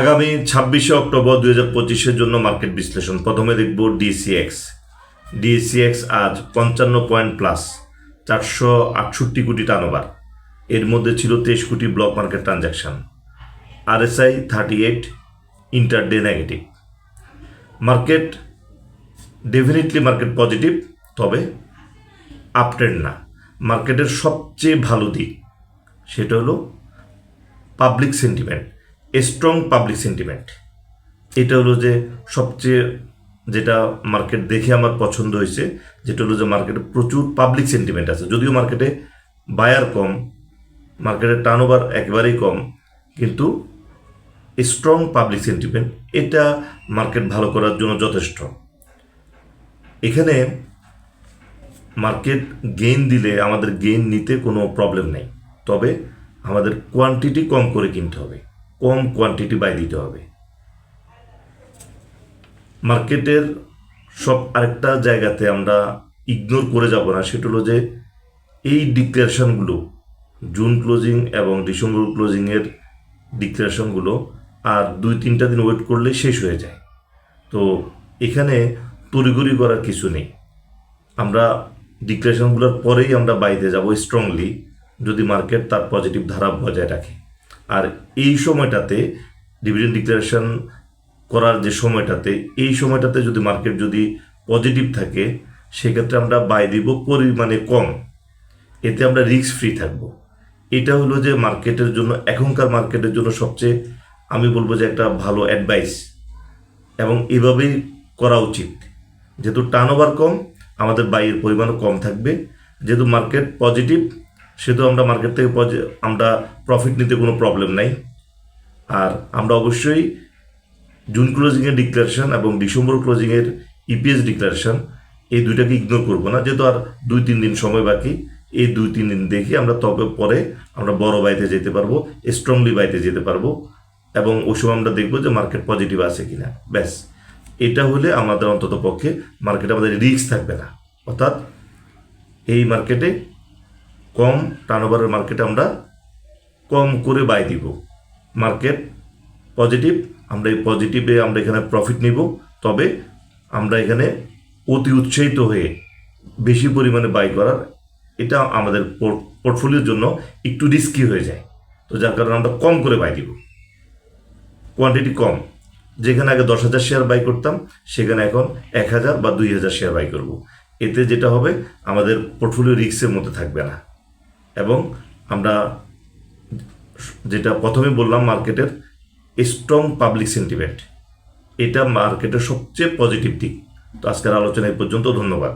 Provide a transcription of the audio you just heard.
আগামী ছাব্বিশে অক্টোবর দুই হাজার পঁচিশের জন্য মার্কেট বিশ্লেষণ। প্রথমে দেখব ডিসিএক্স। ডিসিএক্স আজ পঞ্চান্ন পয়েন্ট প্লাস, চারশো আটষট্টি কোটি টার্নওভার এর মধ্যে ছিল তেইশ কোটি block market transaction RSI thirty eight intraday negative market definitely market positive তবে আপট্রেন্ড না। মার্কেটের সবচেয়ে ভালো দিক, সেটা হলো public sentiment strong public sentiment এটা হলো যে সবচেয়ে যেটা মার্কেট দেখে আমার পছন্দ হয়েছে, যেটা হলো যে মার্কেটে প্রচুর পাবলিক সেন্টিমেন্ট আছে। যদিও মার্কেটে বায়ার কম মার্কেটের টার্নওভার একেবারেই কম, কিন্তু স্ট্রং পাবলিক সেন্টিমেন্ট এটা মার্কেট ভালো করার জন্য যথেষ্ট। এখানে মার্কেট গেইন দিলে আমাদের গেইন নিতে কোনো প্রবলেম নেই, তবে আমাদের কোয়ান্টিটি কম করে কিনতে হবে। কম কোয়ান্টিটি বাই দিতে হবে। মার্কেটের সব আরেকটা জায়গাতে আমরা ইগনোর করে যাব না, সেটা হলো যে এই ডিক্লারেশনগুলো জুন ক্লোজিং এবং ডিসেম্বর ক্লোজিংয়ের ডিক্লারেশনগুলো আর দুই তিনটা দিন ওয়েট করলে শেষ হয়ে যায়। তো এখানে তড়িগড়ি করার কিছু নেই। আমরা ডিক্লারেশনগুলোর পরেই আমরা বাইরে যাব স্ট্রংলি যদি মার্কেট তার পজিটিভ ধারা বজায় রাখে। আর এই সময়টাতে ডিভিডেন্ড ডিক্লারেশন করার যে সময়টাতে, এই সময়টাতে যদি মার্কেট যদি পজিটিভ থাকে, সেক্ষেত্রে আমরা বাই দিব পরিমাণে কম। এতে আমরা রিস্ক ফ্রি থাকব। এটা হলো যে মার্কেটের জন্য, এখনকার মার্কেটের জন্য সবচেয়ে, আমি বলব যে একটা ভালো অ্যাডভাইস এবং এভাবেই করা উচিত। যেহেতু টার্নওভার কম, আমাদের বাইয়ের পরিমাণও কম থাকবে। যেহেতু মার্কেট পজিটিভ সেহেতু আমরা মার্কেট থেকে আমরা প্রফিট নিতে কোনো প্রবলেম নাই। আর আমরা অবশ্যই জুন ক্লোজিংয়ের ডিক্লারেশন এবং ডিসেম্বর ক্লোজিংয়ের ইপিএস ডিক্লারেশন এই দুইটাকে ইগনোর করব না। যেহেতু আর দুই তিন দিন সময় বাকি, এই দুই তিন দিন দেখি আমরা তবে পরে আমরা বড় বাইতে যেতে পারব স্ট্রংলি বাইতে যেতে পারব এবং ওই সময় আমরা দেখব যে মার্কেট পজিটিভ আছে কিনা। ব্যাস, এটা হলে আমাদের অন্তত পক্ষে মার্কেটে আমাদের রিস্ক থাকবে না। অর্থাৎ এই মার্কেটে কম টার্নওভারের মার্কেটে আমরা কম করে বাই দিব। মার্কেট পজিটিভ আমরা এই পজিটিভে আমরা এখানে প্রফিট নিব। তবে আমরা এখানে অতি উৎসাহিত হয়ে বেশি পরিমাণে বাই করার এটা আমাদের পোর্টফোলিওর জন্য একটু রিস্কি হয়ে যায়। তো যার কারণে আমরা কম করে বাই দিব। কোয়ান্টিটি কম। যেখানে আগে দশ হাজার শেয়ার বাই করতাম, সেখানে এখন এক হাজার বা দুই হাজার শেয়ার বাই করব। এতে যেটা হবে, আমাদের পোর্টফোলিও রিস্কের মধ্যে থাকবে না। এবং আমরা যেটা প্রথমে বললাম মার্কেটের স্ট্রং পাবলিক সেন্টিমেন্ট এটা মার্কেটের সবচেয়ে পজিটিভ দিক। তো আজকের আলোচনা এই পর্যন্ত, ধন্যবাদ।